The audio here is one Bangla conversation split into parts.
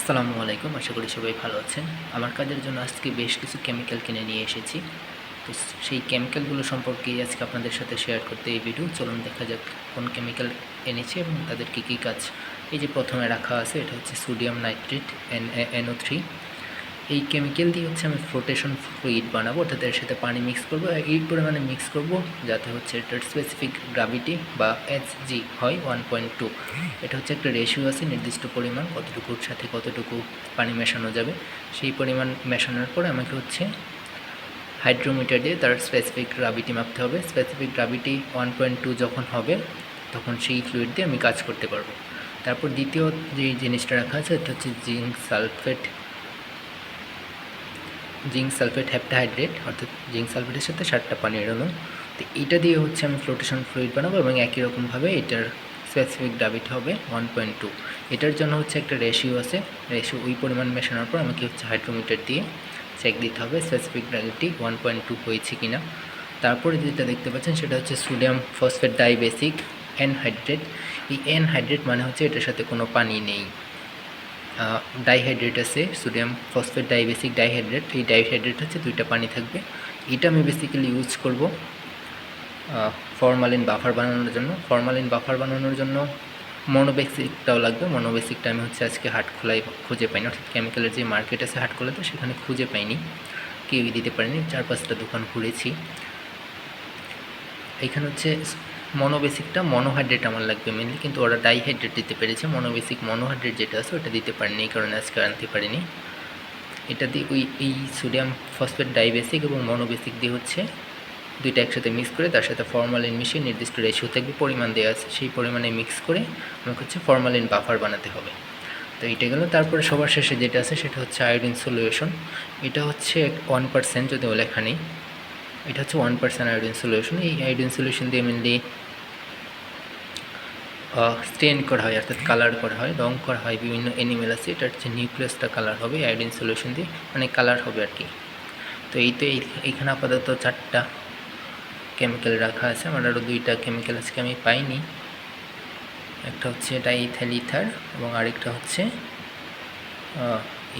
আসসালামু আলাইকুম, আশা করি সবাই ভালো আছেন। আমার কাজের জন্য আজকে বেশ কিছু কেমিক্যাল কিনে নিয়ে এসেছি। তো সেই কেমিক্যালগুলো সম্পর্কে আজকে আপনাদের সাথে শেয়ার করতে এই ভিডিও চলুন দেখা যাক কোন কেমিক্যাল এনেছি এবং তাদের কী কী কাজ। এই যে প্রথমে রাখা আছে, এটা হচ্ছে sodium nitrate N N O three এই কেমিক্যাল দিয়ে হচ্ছে আমি ফ্লোটেশন ফ্লুইড বানাবো, অর্থাৎ এর সাথে পানি মিক্স করব। এই পরিমাণে মিক্স করব যাতে হচ্ছে এটার স্পেসিফিক গ্রাভিটি বা এইচ জি হয় ওয়ান পয়েন্ট টু এটা হচ্ছে একটা রেশিও আছে, নির্দিষ্ট পরিমাণ কতটুকুর সাথে কতটুকু পানি মেশানো যাবে। সেই পরিমাণ মেশানোর পরে আমাকে হচ্ছে হাইড্রোমিটার দিয়ে তার স্পেসিফিক গ্রাভিটি মাপতে হবে। Specific gravity one point two যখন হবে, তখন সেই ফ্লুইড দিয়ে আমি কাজ করতে পারব। তারপর দ্বিতীয় যে জিনিসটা রাখা আছে, এটা হচ্ছে zinc sulphate zinc sulphate heptahydrate অর্থাৎ জিঙ্ক সালফেটের সাথে সাতটা পানির অণু তো এটা দিয়ে হচ্ছে আমি ফ্লোটেশন ফ্লুইড বানাবো এবং একই রকমভাবে এটার স্পেসিফিক গ্রাভিটি হবে ওয়ান পয়েন্ট টু এটার জন্য হচ্ছে একটা রেশিও আছে। রেশিও ওই পরিমাণ মেশানোর পর আমাকে হচ্ছে হাইড্রোমিটার দিয়ে চেক দিতে হবে specific gravity one point two হয়েছে কি না তারপরে যেটা দেখতে পাচ্ছেন সেটা হচ্ছে সোডিয়াম ফসফেট ডাইবেসিক এনহাইড্রেট এই এনহাইড্রেট মানে হচ্ছে এটার সাথে কোনো পানি নেই। ডাইহাইড্রেট আছে, সোডিয়াম ফসফেট ডাইবেসিক ডাইহাইড্রেট। এই ডাইহাইড্রেট হচ্ছে দুইটা পানি থাকবে। এটা আমি বেসিক্যালি ইউজ করব ফরমালিন বাফার বানানোর জন্য। ফরমালিন বাফার বানানোর জন্য মনোবেসিকটাও লাগবে। মনোবেসিকটা আমি হচ্ছে আজকে হাট খোলায় খুঁজে পাইনি। অর্থাৎ কেমিক্যালের যে মার্কেট আছে হাট খোলাতে, সেখানে খুঁজে পাইনি। কেউই দিতে পারিনি। চার পাঁচটা দোকান ঘুরেছি। এখানে হচ্ছে মনোবেসিকটা মনোহাইড্রেট আমার লাগবে মেনলি কিন্তু ওরা ডাইহাইড্রেট দিতে পেরেছে। মনোবেসিক মনোহাইড্রেট যেটা আছে ওটা দিতে পারেনি কারণে আজকে আনতে পারিনি। এটা দিয়ে ওই, এই সোডিয়াম ফসফেট ডাইবেসিক এবং মনোবেসিক দিয়ে হচ্ছে দুইটা একসাথে মিক্স করে, তার সাথে ফর্মালিন মিশিয়ে নির্দিষ্ট রেশিও থাকবে, পরিমাণ দেওয়া আছে। সেই পরিমাণে মিক্স করে আমাকে হচ্ছে ফর্মালিন বাফার বানাতে হবে। তো এটা গেল। তারপরে সবার শেষে যেটা আছে সেটা হচ্ছে আয়োডিন সলিউশন এটা হচ্ছে ওয়ান পার্সেন্ট যদি লেখা নেই। এটা হচ্ছে ওয়ান পার্সেন্ট আয়োডিন সলিউশন এই আয়োডিন সলিউশন দিয়ে মেনলি স্টেন করা হয়, অর্থাৎ কালার করা হয়, রং করা হয়, বিভিন্ন অ্যানিমেল আছে। এটার হচ্ছে নিউক্লিয়াসটা কালার হবে আয়োডিন সলিউশন দিয়ে মানে কালার হবে আর কি। তো এই তো এইখানে আপাতত চারটা কেমিক্যাল রাখা আছে। আমার আরও দুইটা কেমিক্যাল আজকে আমি পাইনি। একটা হচ্ছে ডাইথেল ইথার এবং আরেকটা হচ্ছে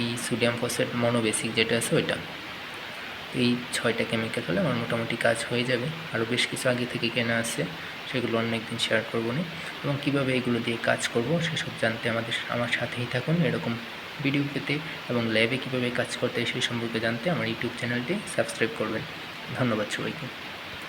এই সোডিয়াম ফসফেট মনোবেসিক যেটা আছে ওইটা। এই ছয়টা কেমিক্যাল হলে আমার মোটামুটি কাজ হয়ে যাবে। আরও বেশ কিছু আগে থেকে কেনা আছে, সেগুলো অনেক দিন শেয়ার করব না। এবং কীভাবে এগুলো দিয়ে কাজ করব, সেসব জানতে আমাদের, আমার সাথেই থাকুন এরকম ভিডিও পেতে এবং ল্যাবে কীভাবে কাজ করতে সেই সম্পর্কে জানতে আমার ইউটিউব চ্যানেলটি সাবস্ক্রাইব করবেন। ধন্যবাদ সবাইকে।